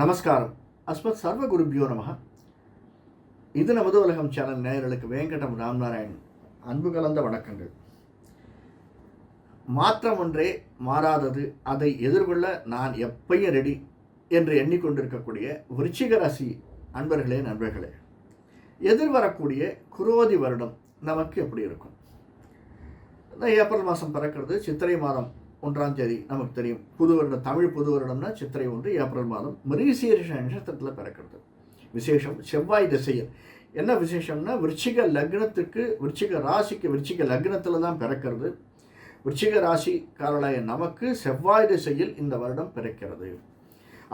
நமஸ்காரம். அஸ்மத் சர்வ குருபியோ நமக இது நமது உலகம் சேனல் நேயர்களுக்கு வேங்கடம் ராம்நாராயண். அன்பு கலந்த வணக்கங்கள். மாற்றம் ஒன்றே மாறாதது. அதை எதிர்கொள்ள நான் எப்பையும் ரெடி என்று எண்ணிக்கொண்டிருக்கக்கூடிய விருச்சிக ராசி அன்பர்களே நண்பர்களே. எதிர்வரக்கூடிய குரோதி வருடம் நமக்கு எப்படி இருக்கும்? இந்த ஏப்ரல் மாதம் பிறக்கிறது சித்திரை மாதம் ஒன்றாம் தேதி நமக்கு தெரியும். புது வருடம் தமிழ் புது வருடம்னா சித்திரை ஒன்று ஏப்ரல் மாதம். மிருகசீரிஷ நட்சத்திரத்தில் பிறக்கிறது. விசேஷம் செவ்வாய் திசையில். என்ன விசேஷம்னா விருச்சிக லக்னத்துக்கு விருச்சிக ராசிக்கு விருச்சிக லக்னத்தில் தான் பிறக்கிறது. விருச்சிக ராசிக்காரலாய நமக்கு செவ்வாய் திசையில் இந்த வருடம் பிறக்கிறது.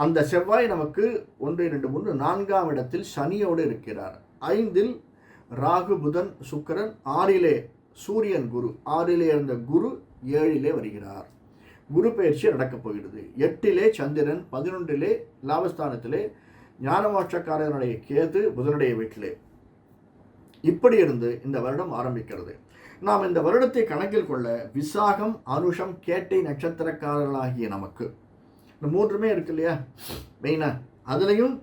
அந்த செவ்வாய் நமக்கு ஒன்று இரண்டு மூன்று நான்காம் இடத்தில் சனியோடு இருக்கிறார். ஐந்தில் ராகு புதன் சுக்கிரன் ஆறிலே சூரியன் குரு. ஆறிலே இருந்த குரு ஏழிலே வருகிறார். குரு பயிற்சி நடக்கப் போகிறது. எட்டிலே சந்திரன் பதினொன்றிலே லாபஸ்தானத்திலே ஞானமோட்சக்காரனுடைய கேது புதனுடைய வீட்டிலே. இப்படி இருந்து இந்த வருடம் ஆரம்பிக்கிறது. நாம் இந்த வருடத்தை கணக்கில் கொள்ள விசாகம் அனுஷம் கேட்டை நட்சத்திரக்காரர்களாகிய நமக்கு. இந்த மூன்றுமே இருக்கு இல்லையா? மெயினாக அதுலேயும்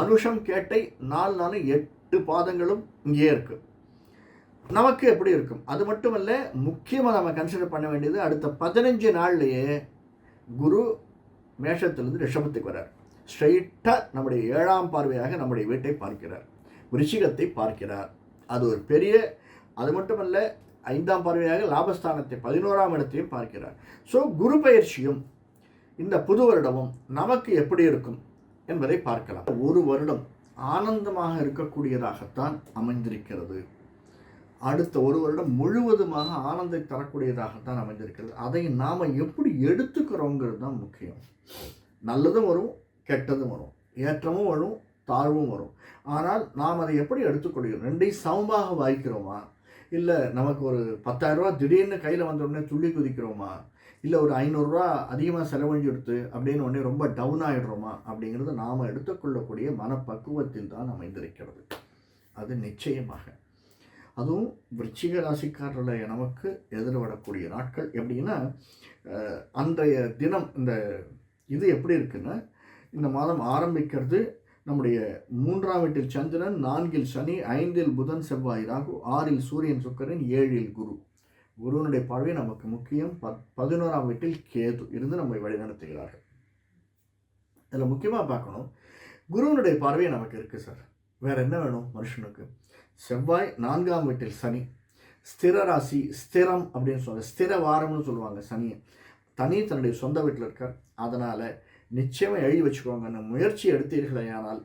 அனுஷம் கேட்டை நாலு நாலு எட்டு பாதங்களும் இங்கேயே இருக்குது நமக்கு எப்படி இருக்கும்? அது மட்டுமல்ல முக்கியமாக நம்ம கன்சிடர் பண்ண வேண்டியது அடுத்த பதினஞ்சு நாள்லேயே குரு மேஷத்திலிருந்து ரிஷபத்துக்கு வரார் ஸ்ட்ரைட்டாக நம்முடைய ஏழாம் பார்வையாக நம்முடைய வீட்டை பார்க்கிறார். விருச்சிகத்தை பார்க்கிறார். அது ஒரு பெரிய அது மட்டுமல்ல ஐந்தாம் பார்வையாக லாபஸ்தானத்தை பதினோராம் இடத்தையும் பார்க்கிறார். ஸோ குரு பயிற்சியும் இந்த புது வருடமும் நமக்கு எப்படி இருக்கும் என்பதை பார்க்கலாம். ஒரு வருடம் ஆனந்தமாக இருக்கக்கூடியதாகத்தான் அமைந்திருக்கிறது. அடுத்த ஒரு வருடம் முழுவதுமாக ஆனந்தை தரக்கூடியதாகத்தான் அமைந்திருக்கிறது. அதை நாம் எப்படி எடுத்துக்கிறோங்கிறது தான் முக்கியம். நல்லதும் வரும் கெட்டதும் வரும். ஏற்றமும் வரும் தாழ்வும் வரும். ஆனால் நாம் அதை எப்படி எடுத்துக்கொள்கிறோம்? ரெண்டையும் சமமாக வாய்க்கிறோமா? இல்லை நமக்கு ஒரு பத்தாயிரரூபா திடீர்னு கையில் வந்தோடனே துள்ளி குதிக்கிறோமா? இல்லை ஒரு ஐநூறுரூவா அதிகமாக செலவழிஞ்சு எடுத்து அப்படின்னு உடனே ரொம்ப டவுன் ஆகிடுறோமா அப்படிங்கிறது நாம் எடுத்துக்கொள்ளக்கூடிய மனப்பக்குவத்தில் தான் அமைந்திருக்கிறது. அது நிச்சயமாக. அதுவும் விருச்சிக ராசிக்காரர்களை நமக்கு எதிர்வரக்கூடிய நாட்கள். எப்படின்னா அன்றைய தினம் இந்த இது எப்படி இருக்குன்னா இந்த மாதம் ஆரம்பிக்கிறது நம்முடைய மூன்றாம் வீட்டில் சந்திரன் நான்கில் சனி ஐந்தில் புதன் செவ்வாய் ராகு ஆறில் சூரியன் சுக்கரன் ஏழில் குரு. குருவனுடைய பார்வை நமக்கு முக்கியம். ப பதினோராம் வீட்டில் கேது இருந்து நம்மை வழிநடத்துகிறார்கள். இதில் முக்கியமாக பார்க்கணும் குருவனுடைய பார்வை நமக்கு இருக்குது சார். வேறு என்ன வேணும் மனுஷனுக்கு? செவ்வாய் நான்காம் வீட்டில் சனி. ஸ்திர ராசி ஸ்திரம் அப்படின்னு சொல்லுவாங்க. ஸ்திர வாரம்னு சொல்லுவாங்க சனியை. தனி தன்னுடைய சொந்த வீட்டில் இருக்கார். அதனால் நிச்சயமாக எழுதி வச்சுக்கோங்க. முயற்சி எடுத்தீர்களேயானால்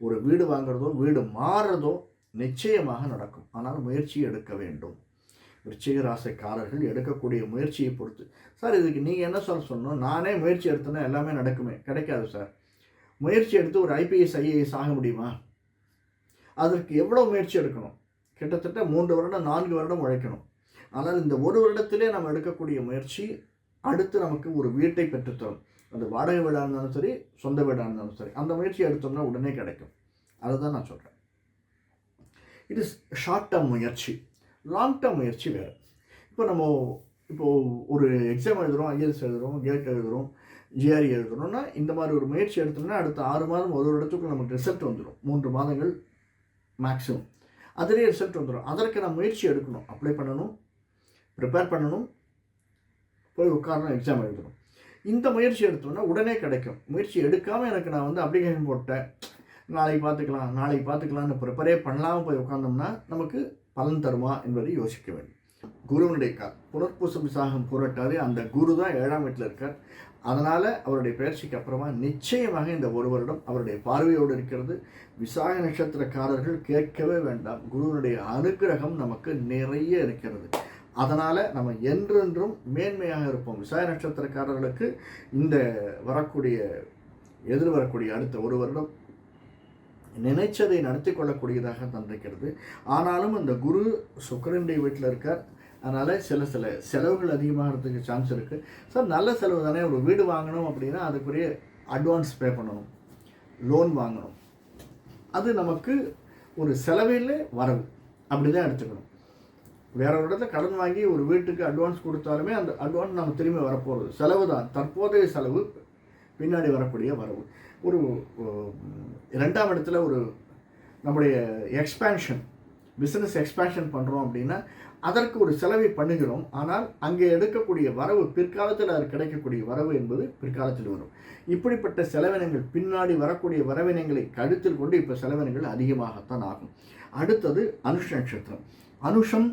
ஒரு வீடு வாங்குறதோ வீடு மாறுறதோ நிச்சயமாக நடக்கும். ஆனால் முயற்சி எடுக்க வேண்டும். விருச்சிக ராசிக்காரர்கள் எடுக்கக்கூடிய முயற்சியை பொறுத்து. சார் இதுக்கு நீங்கள் என்ன சொல்ல சொல்லணும்? நானே முயற்சி எடுத்தேன்னா எல்லாமே நடக்குமே. கிடைக்காது சார். முயற்சி எடுத்து ஒரு ஐபிஎஸ் ஐஏஎஸ் ஆக முடியுமா? அதற்கு எவ்வளோ முயற்சி எடுக்கணும்? கிட்டத்தட்ட மூன்று வருடம் நான்கு வருடம் உழைக்கணும். ஆனால் இந்த ஒரு வருடத்திலே நம்ம எடுக்கக்கூடிய முயற்சி அடுத்து நமக்கு ஒரு வீட்டை பெற்றுத்தரும். அது வாடகை வீடாக இருந்தாலும் சரி சொந்த வீடாக இருந்தாலும் சரி அந்த முயற்சி எடுத்தோம்னா உடனே கிடைக்கும். அதை தான் நான் சொல்கிறேன் இட் இஸ் ஷார்ட் டேர்ம் முயற்சி. லாங் டேர்ம் முயற்சி வேறு. இப்போ நம்ம இப்போது ஒரு எக்ஸாம் எழுதுகிறோம் ஐஎல்ஸ் எழுதுகிறோம் கேட் எழுதுகிறோம் ஜிஆர்இ எழுதுகிறோம்னா இந்த மாதிரி ஒரு முயற்சி எடுத்தோம்னா அடுத்த ஆறு மாதம் ஒரு வருடத்துக்கு நமக்கு ரிசல்ட் வந்துடும் மூன்று மாதங்கள் மேக்ஸிமம் அதிலே ரிசல்ட் வந்துடும் அதற்கு நான் முயற்சி எடுக்கணும். அப்ளை பண்ணணும். ப்ரிப்பேர் பண்ணணும். போய் உட்காரணும். எக்ஸாம் எழுதணும். இந்த முயற்சி எடுத்தோன்னா உடனே கிடைக்கும். முயற்சி எடுக்காமல் எனக்கு நான் வந்து அப்ளிகேஷன் போட்டேன். நாளைக்கு பார்த்துக்கலாம். நாளைக்கு பார்த்துக்கலாம்னு ப்ரிப்பரே பண்ணலாமல் போய் உட்காந்தோம்னா நமக்கு பலன் தருமா என்பதை யோசிக்க வேண்டும். குருவனுடைய கால் புனர்பூச விசாகம் புரட்டாரு அந்த குரு தான் ஏழாம் வீட்டில் இருக்கார். அதனால் அவருடைய பயிற்சிக்கு அப்புறமா நிச்சயமாக இந்த ஒரு வருடம் அவருடைய பார்வையோடு இருக்கிறது. விசாக நட்சத்திரக்காரர்கள் கேட்கவே வேண்டாம். குருவனுடைய அனுகிரகம் நமக்கு நிறைய இருக்கிறது. அதனால் நம்ம என்றென்றும் மேன்மையாக இருப்போம். விசாய நட்சத்திரக்காரர்களுக்கு இந்த வரக்கூடிய எதிர் வரக்கூடிய அடுத்த ஒரு வருடம் நினைச்சதை நடத்தி கொள்ளக்கூடியதாக தந்திருக்கிறது. ஆனாலும் அந்த குரு சுக்கரனுடைய வீட்டில் இருக்கார். அதனால் சில சில செலவுகள் அதிகமாகிறதுக்கு சான்ஸ் இருக்குது சார் நல்ல செலவு தானே ஒரு வீடு வாங்கணும் அப்படின்னா அதுக்குரிய அட்வான்ஸ் பே பண்ணணும். லோன் வாங்கணும். அது நமக்கு ஒரு செலவில் வரவு. அப்படி தான் எடுத்துக்கணும். வேற ஒரு இடத்துல கடன் வாங்கி ஒரு வீட்டுக்கு அட்வான்ஸ் கொடுத்தாலுமே அந்த அட்வான்ஸ் நம்ம திரும்பி வரப்போகிறது செலவு தான். தற்போதைய செலவு பின்னாடி வரக்கூடிய வரவு. ஒரு ரெண்டாம் இடத்துல ஒரு நம்முடைய எக்ஸ்பேன்ஷன் பிஸ்னஸ் எக்ஸ்பேன்ஷன் பண்ணுறோம் அப்படின்னா அதற்கு ஒரு செலவை பண்ணுகிறோம். ஆனால் அங்கே எடுக்கக்கூடிய வரவு பிற்காலத்தில் அது கிடைக்கக்கூடிய வரவு என்பது பிற்காலத்தில் வரும். இப்படிப்பட்ட செலவினங்கள் பின்னாடி வரக்கூடிய வரவினங்களை கருத்தில் கொண்டு இப்போ செலவினங்கள் அதிகமாகத்தான் ஆகும். அடுத்தது அனுஷ நட்சத்திரம். அனுஷம்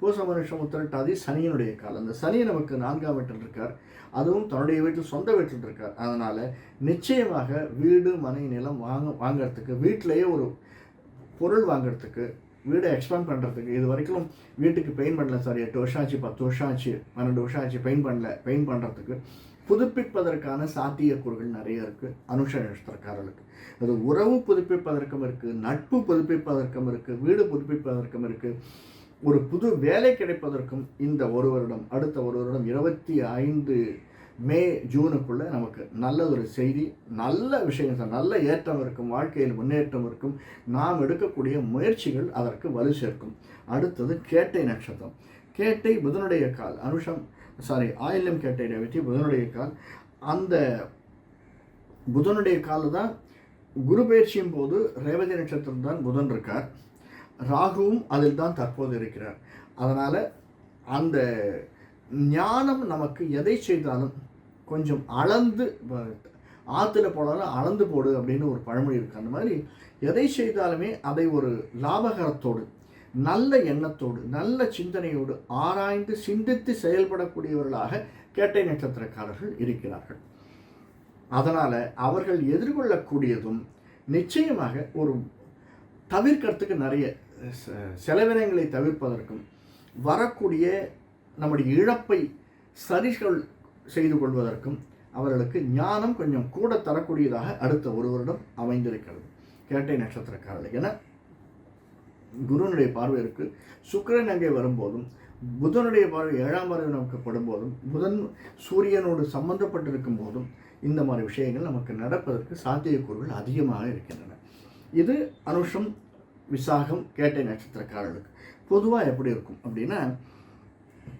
பூச மனுஷம் உத்திரட்டாதி சனியனுடைய காலம். அந்த சனி நமக்கு நான்காம் வீட்டில் இருக்கார். அதுவும் தன்னுடைய வீட்டில் சொந்த வீட்டில் இருக்கார். அதனால் நிச்சயமாக வீடு மனை நிலம் வாங்க வாங்கிறதுக்கு வீட்டிலேயே ஒரு பொருள் வாங்கிறதுக்கு வீடை எக்ஸ்பேண்ட் பண்ணுறதுக்கு இது வரைக்கும் வீட்டுக்கு பெயிண்ட் பண்ணல சார் எட்டு வருஷம் ஆச்சு பத்து வருஷம் ஆச்சு பன்னெண்டு வருஷம் ஆச்சு பெயிண்ட் பண்ணல பெயிண்ட் பண்ணுறதுக்கு புதுப்பிப்பதற்கான சாத்தியக்கூறுகள் நிறைய இருக்குது அனுஷ நட்சத்திரக்காரர்களுக்கு அது உறவு புதுப்பிப்பதற்கும் இருக்குது நட்பு புதுப்பிப்பதற்கும் இருக்குது வீடு புதுப்பிப்பதற்கும் இருக்குது ஒரு புது வேலை கிடைப்பதற்கும் இந்த ஒரு வருடம் அடுத்த ஒரு வருடம் இருபத்தி ஐந்து மே ஜூனுக்குள்ளே நமக்கு நல்ல ஒரு செய்தி நல்ல விஷயம் சார் நல்ல ஏற்றம் இருக்கும் வாழ்க்கையில் முன்னேற்றம் இருக்கும். நாம் எடுக்கக்கூடிய முயற்சிகள் அதற்கு வலு சேர்க்கும். அடுத்தது கேட்டை நட்சத்திரம். கேட்டை புதனுடைய கால் அனுஷம் சாரி ஆயில்யம் கேட்டை ரேவதி புதனுடைய கால். அந்த புதனுடைய கால் தான் குரு பயிற்சியும் போது ரேவதி நட்சத்திரம் தான் புதன் இருக்கார். ராகுவும் அதில் தான் தற்போது இருக்கிறார். அதனால் அந்த ஞானம் நமக்கு எதை செய்தாலும் கொஞ்சம் அளந்து ஆற்றுல போனாலும் அளந்து போடு அப்படின்னு ஒரு பழமொழி இருக்குது அந்த மாதிரி எதை செய்தாலுமே அதை ஒரு லாபகரத்தோடு நல்ல எண்ணத்தோடு நல்ல சிந்தனையோடு ஆராய்ந்து சிந்தித்து செயல்படக்கூடியவர்களாக கேட்டை நட்சத்திரக்காரர்கள் இருக்கிறார்கள். அதனால் அவர்கள் எதிர்கொள்ளக்கூடியதும் நிச்சயமாக ஒரு தவிர்க்கிறதுக்கு நிறைய செலவினங்களை தவிர்ப்பதற்கும் வரக்கூடிய நம்முடைய இழப்பை சரிகள் செய்து கொள்வதற்கும் அவர்களுக்கு ஞானம் கொஞ்சம் கூட தரக்கூடியதாக அடுத்த ஒரு வருடம் அமைந்திருக்கிறது. கேட்டை நட்சத்திரக்காரர்கள். என குருனுடைய பார்வையிற்கு சுக்கரன் அங்கே வரும்போதும் புதனுடைய பார்வை ஏழாம் பார்வை நமக்கு படும்போதும் புதன் சூரியனோடு சம்பந்தப்பட்டிருக்கும் போதும் இந்த மாதிரி விஷயங்கள் நமக்கு நடப்பதற்கு சாத்தியக்கூறுகள் அதிகமாக இருக்கின்றன. இது அனுஷம் விசாகம் கேட்டை நட்சத்திரக்காரர்களுக்கு. பொதுவாக எப்படி இருக்கும் அப்படின்னா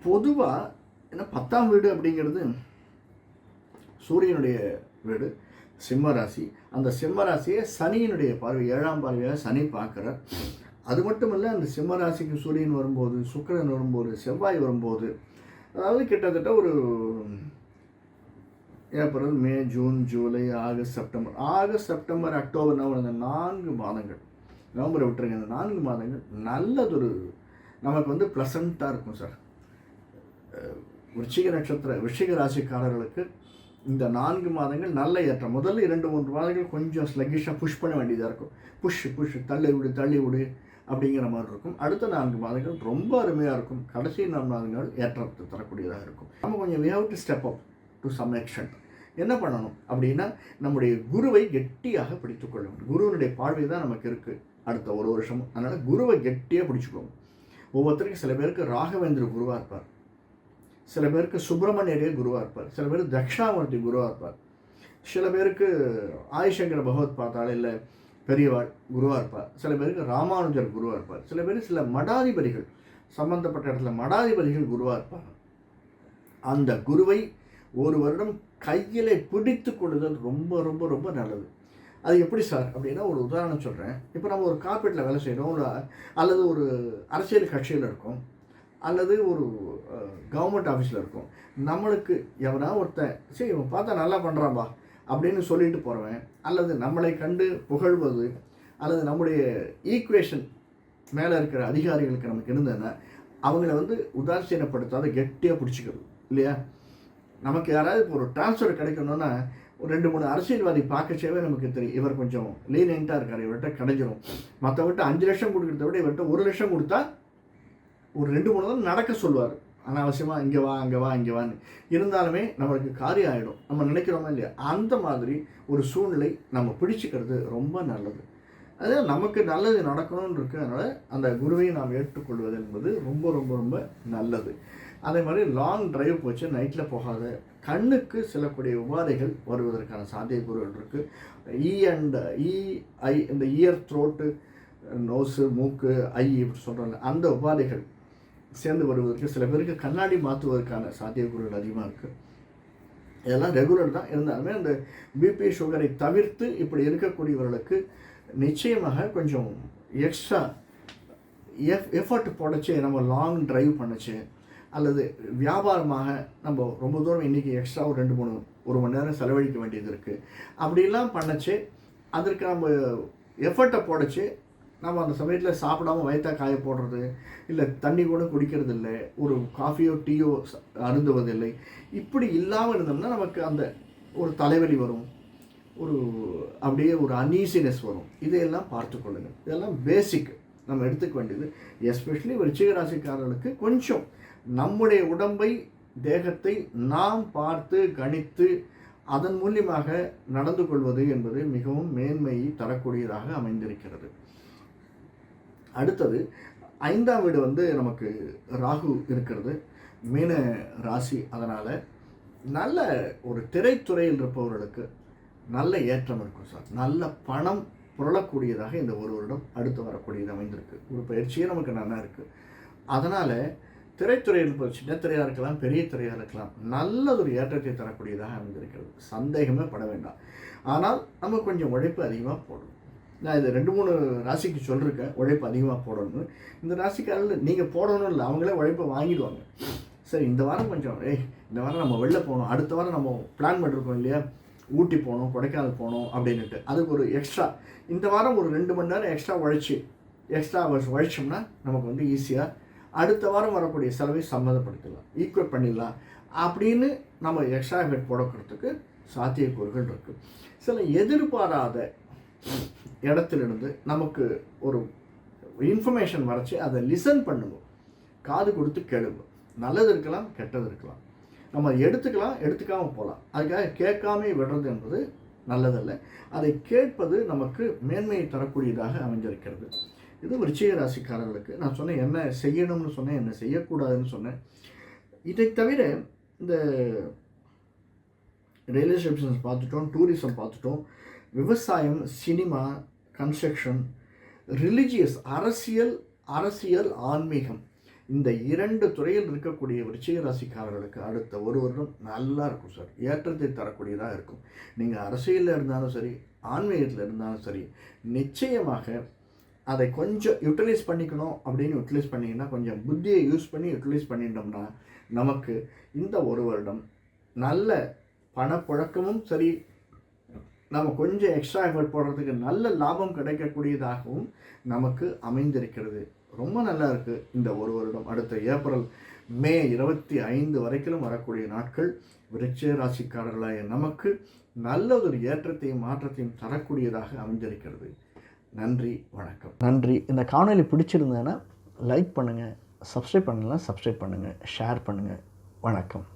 பொதுவாக ஏன்னா பத்தாம் வீடு அப்படிங்கிறது சூரியனுடைய வீடு சிம்ம ராசி. அந்த சிம்ம ராசியை சனியினுடைய பார்வை ஏழாம் பார்வையாக சனி பார்க்குறார். அது மட்டும் இல்லை அந்த சிம்ம ராசிக்கு சூரியன் வரும்போது சுக்கரன் வரும்போது செவ்வாய் வரும்போது அதாவது கிட்டத்தட்ட ஒரு April May June July August September. August September October November இந்த நான்கு மாதங்கள். நவம்பரை விட்டுருங்க இந்த நான்கு மாதங்கள் நல்லதொரு நமக்கு வந்து ப்ளசண்ட்டாக இருக்கும் சார். விருச்சிக நட்சத்திர விருச்சிக ராசிக்காரர்களுக்கு இந்த நான்கு மாதங்கள் நல்ல ஏற்றம். முதல்ல இரண்டு மூன்று மாதங்கள் கொஞ்சம் ஸ்லகிஷாக புஷ் பண்ண வேண்டியதாக இருக்கும். புஷ் புஷ் தள்ளி விடு தள்ளி விடு அப்படிங்கிற மாதிரி இருக்கும். அடுத்த நான்கு மாதங்கள் ரொம்ப அருமையாக இருக்கும். கடைசி நான்கு மாதங்கள் ஏற்றத்தை தரக்கூடியதாக இருக்கும். நம்ம கொஞ்சம் we have to step up to some extent என்ன பண்ணணும் அப்படின்னா நம்முடைய குருவை கெட்டியாக பிடித்துக்கொள்ள வேண்டும். குருவினுடைய பார்வை தான் நமக்கு இருக்குது அடுத்த ஒரு வருஷம் அதனால் குருவை கெட்டியாக பிடிச்சிக்கோங்க. ஒவ்வொருத்தருக்கும் சில பேருக்கு ராகவேந்திர குருவாக இருப்பார். சில பேருக்கு சுப்பிரமணியரே குருவாக இருப்பார். சில பேர் தக்ஷாமூர்த்தி குருவாக இருப்பார். சில பேருக்கு ஆதிசங்கர பகவத் பார்த்தாள் இல்லை பெரியவாள் குருவாக இருப்பார். சில பேருக்கு ராமானுஜர் குருவாக இருப்பார். சில பேர் சில மடாதிபதிகள் சம்பந்தப்பட்ட இடத்துல மடாதிபதிகள் குருவாக இருப்பார் அந்த குருவை ஒரு வருடம் கையிலே பிடித்து கொள்ளுதல் ரொம்ப ரொம்ப ரொம்ப நல்லது. அது எப்படி சார் அப்படின்னா ஒரு உதாரணம் சொல்கிறேன் இப்போ நம்ம ஒரு கார்பரேட்டில் வேலை செய்கிறோம் ஒரு அல்லது ஒரு அரசியல் கட்சியில் இருக்கோம். அல்லது ஒரு கவர்மெண்ட் ஆஃபீஸில் இருக்கும். நம்மளுக்கு எவனா ஒருத்தன் சரி இவன் பார்த்தா நல்லா பண்ணுறான்பா அப்படின்னு சொல்லிட்டு போகிறவன் அல்லது நம்மளை கண்டு புகழ்வது அல்லது நம்முடைய ஈக்குவேஷன் மேலே இருக்கிற அதிகாரிகளுக்கு நமக்கு இருந்ததுன்னா அவங்கள வந்து உதாசீனப்படுத்தாத கெட்டியாக பிடிச்சிக்கிறது இல்லையா? நமக்கு யாராவது இப்போ ஒரு டிரான்ஸ்ஃபர் கிடைக்கணும்னா ஒரு ரெண்டு மூணு அரசியல்வாதி பார்க்கச்சேவே நமக்கு தெரியும். இவர் கொஞ்சம் லீனியண்ட்டாக இருக்கார் இவர்கிட்ட கிடைஞ்சிரும் மற்றவர்கிட்ட அஞ்சு லட்சம் கொடுக்குறத விட இவர்கிட்ட ஒரு லட்சம் கொடுத்தா ஒரு ரெண்டு மூணு தான் நடக்க சொல்லுவார். அனாவசியமாக இங்கே வா அங்கே வா இங்கே வான்னு. இருந்தாலுமே நம்மளுக்கு காரியம் ஆகிடும் நம்ம நினைக்கிறோமா இல்லையா? அந்த மாதிரி ஒரு சூழ்நிலை நம்ம பிடிச்சிக்கிறது ரொம்ப நல்லது. அதே நமக்கு நல்லது நடக்கணும்னு இருக்கிறதுனால அந்த குருவை நாம் ஏற்றுக்கொள்வது என்பது ரொம்ப ரொம்ப ரொம்ப நல்லது. அதே மாதிரி லாங் டிரைவ் போச்சு நைட்டில் போகாத. கண்ணுக்கு செல்லக்கூடிய உபாதைகள் வருவதற்கான சாத்தியக்கூறுகள் இருக்குது E e and E e, ஐ இந்த இயர் த்ரோட்டு நோஸு மூக்கு ஐ இப்படி சொல்கிறாங்க அந்த உபாதைகள் சேர்ந்து வருவதற்கு சில பேருக்கு கண்ணாடி மாற்றுவதற்கான சாத்தியக்கூறுகள் அதிகமாக இருக்குது இதெல்லாம் ரெகுலர் தான். இருந்தாலுமே அந்த பிபி சுகரை தவிர்த்து இப்படி இருக்கக்கூடியவர்களுக்கு நிச்சயமாக கொஞ்சம் எக்ஸ்ட்ரா எஃப் எஃபர்ட் போடச்சு நம்ம லாங் டிரைவ் பண்ணுச்சு அல்லது வியாபாரமாக நம்ம ரொம்ப தூரம் இன்றைக்கி எக்ஸ்ட்ரா ஒரு ரெண்டு மூணு ஒரு மணி நேரம் செலவழிக்க வேண்டியது இருக்குது அப்படிலாம் பண்ணச்சு அதற்கு நம்ம எஃபர்ட்டை போடச்சு நம்ம அந்த சமயத்தில் சாப்பிடாம வயத்தா காய போடுறது இல்லை தண்ணி கூட குடிக்கிறது இல்லை ஒரு காஃபியோ டீயோ அருந்துவதில்லை. இப்படி இல்லாமல் இருந்தோம்னா நமக்கு அந்த ஒரு தலைவலி வரும். ஒரு அப்படியே ஒரு அன்ஈசினஸ் வரும். இதையெல்லாம் பார்த்து கொள்ளுங்கள். இதெல்லாம் பேசிக் நம்ம எடுத்துக்க வேண்டியது எஸ்பெஷலி ரிச்சிகராசிக்காரர்களுக்கு கொஞ்சம் நம்முடைய உடம்பை தேகத்தை நாம் பார்த்து கணித்து அதன் மூலியமாக நடந்து கொள்வது என்பது மிகவும் மேன்மையை தரக்கூடியதாக அமைந்திருக்கிறது. அடுத்தது ஐந்தாம் வீடு வந்து நமக்கு ராகு இருக்கிறது. மீன ராசி அதனால் நல்ல ஒரு திரைத்துறையில் இருப்பவர்களுக்கு நல்ல ஏற்றம் இருக்கும் சார். நல்ல பணம் புரளக்கூடியதாக இந்த ஒரு வருடம் அடுத்து வரக்கூடியது அமைந்திருக்கு. ஒரு பயிற்சியே நமக்கு நல்லா இருக்குது அதனால் திரைத்துறையில் இருப்பது சின்ன திரையாக இருக்கலாம் பெரிய திரையாக இருக்கலாம் நல்லதொரு ஏற்றத்தை தரக்கூடியதாக அமைந்திருக்கிறது. சந்தேகமே பட வேண்டாம். ஆனால் நம்ம கொஞ்சம் உழைப்பு அதிகமாக போடணும். நான் இது ரெண்டு மூணு ராசிக்கு சொல்லியிருக்கேன் உழைப்பு அதிகமாக போடணும்னு. இந்த ராசிக்காரில் நீங்கள் போடணும் இல்லை அவங்களே உழைப்பை வாங்கிடுவாங்க. சரி இந்த வாரம் கொஞ்சம் ஏய் இந்த வாரம் நம்ம வெளில போகணும். அடுத்த வாரம் நம்ம பிளான் பண்ணிருக்கோம் இல்லையா? ஊட்டி போகணும் கொடைக்கானல் போகணும் அப்படின்ட்டு அதுக்கு ஒரு எக்ஸ்ட்ரா இந்த வாரம் ஒரு ரெண்டு மணி நேரம் எக்ஸ்ட்ரா உழைச்சி எக்ஸ்ட்ரா ஹவர்ஸ் உழைச்சோம்னா நமக்கு வந்து ஈஸியாக அடுத்த வாரம் வரக்கூடிய செலவை சம்மந்தப்படுத்திடலாம். ஈக்குவல் பண்ணிடலாம். அப்படின்னு நம்ம எக்ஸ்ட்ரா எஃபெக்ட் போடக்கிறதுக்கு சாத்தியக்கூறுகள் இருக்குது சில எதிர்பாராத இடத்திலிருந்து நமக்கு ஒரு இன்ஃபர்மேஷன் வரைச்சி அதை லிசன் பண்ணுங்க காது கொடுத்து கேளுங்க நல்லது இருக்கலாம் கெட்டது இருக்கலாம். நம்ம எடுத்துக்கலாம் எடுத்துக்காமல் போகலாம். அதுக்காக கேட்காம விடுறது என்பது நல்லதல்ல. அதை கேட்பது நமக்கு மேன்மையை தரக்கூடியதாக அமைஞ்சிருக்கிறது இது விருச்சிக ராசிக்காரர்களுக்கு நான் சொன்னேன் என்ன செய்யணும்னு சொன்னேன் என்ன செய்யக்கூடாதுன்னு சொன்னேன். இதை தவிர இந்த ரயில்வே ஸ்டேஷன்ஸ் பார்த்துட்டோம் டூரிசம் பார்த்துட்டோம் விவசாயம் சினிமா கன்ஸ்ட்ரக்ஷன் ரிலிஜியஸ் அரசியல் அரசியல் ஆன்மீகம். இந்த இரண்டு துறையில் இருக்கக்கூடிய விருச்சிக ராசிக்காரர்களுக்கு அடுத்த ஒரு வருடம் நல்லா இருக்கும் சார் ஏற்றத்தை தரக்கூடியதாக இருக்கும். நீங்கள் அரசியலில் இருந்தாலும் சரி ஆன்மீகத்தில் இருந்தாலும் சரி நிச்சயமாக அதை கொஞ்சம் யூட்டிலைஸ் பண்ணிக்கணும் அப்படின்னு யூட்டிலைஸ் பண்ணிங்கன்னா கொஞ்சம் புத்தியை யூஸ் பண்ணி யூட்டிலைஸ் பண்ணிட்டோம்னா நமக்கு இந்த ஒரு வருடம் நல்ல பணப்புழக்கமும் சரி நம்ம கொஞ்சம் எக்ஸ்ட்ரா எஃபர்ட் போடுறதுக்கு நல்ல லாபம் கிடைக்கக்கூடியதாகவும் நமக்கு அமைந்திருக்கிறது. ரொம்ப நல்லா இருக்குது இந்த ஒரு வருடம் அடுத்த ஏப்ரல் மே இருபத்தி ஐந்து வரைக்கும் வரக்கூடிய நாட்கள் விருட்ச ராசிக்காரர்களாய நமக்கு நல்ல ஒரு ஏற்றத்தையும் மாற்றத்தையும் தரக்கூடியதாக அமைந்திருக்கிறது. நன்றி வணக்கம். நன்றி. இந்த காணொலி பிடிச்சிருந்தேன்னா லைக் பண்ணுங்கள் சப்ஸ்கிரைப் பண்ணலாம் சப்ஸ்கிரைப் பண்ணுங்கள் ஷேர் பண்ணுங்கள் வணக்கம்.